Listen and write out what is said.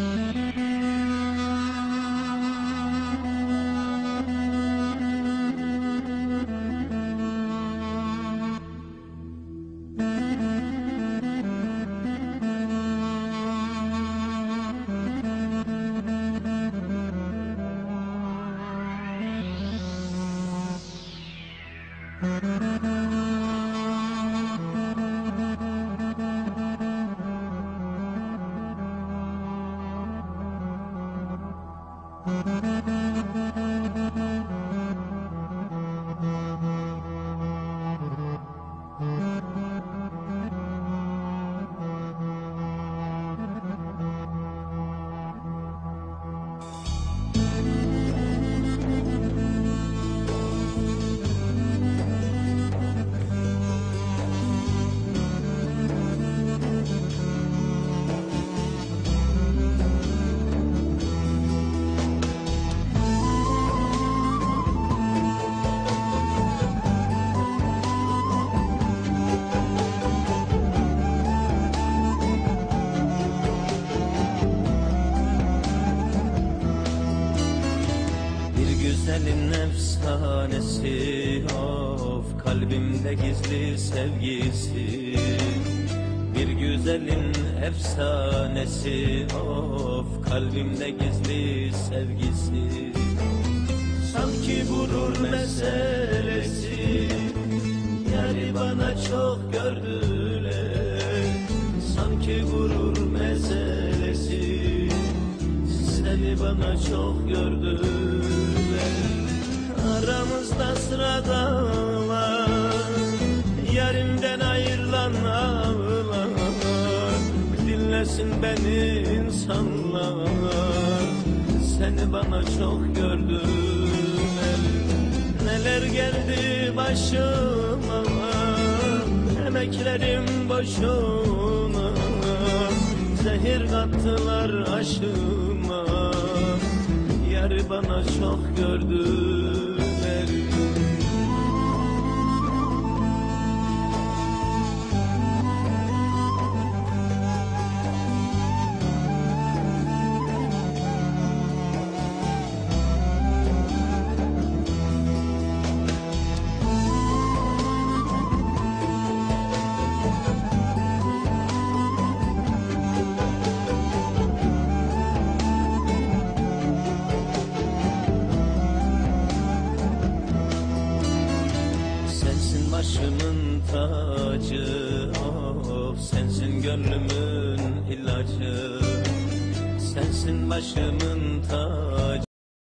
Mm-hmm. Bir güzelin efsanesi of kalbimde gizli sevgisi. Bir güzelin efsanesi of kalbimde gizli sevgisi. Sanki gurur meselesi Yani bana çok gördüler. Sanki gurur meselesi seni bana çok gördüler ağlar. Dinlesin beni insanlar Seni bana çok gördüler. Neler geldi başıma Emeklerim boşuna. Zehir kattılar aşıma Yarı bana çok gördüler başımın tacı of Sensin gönlümün ilacı. Sensin başımın tacı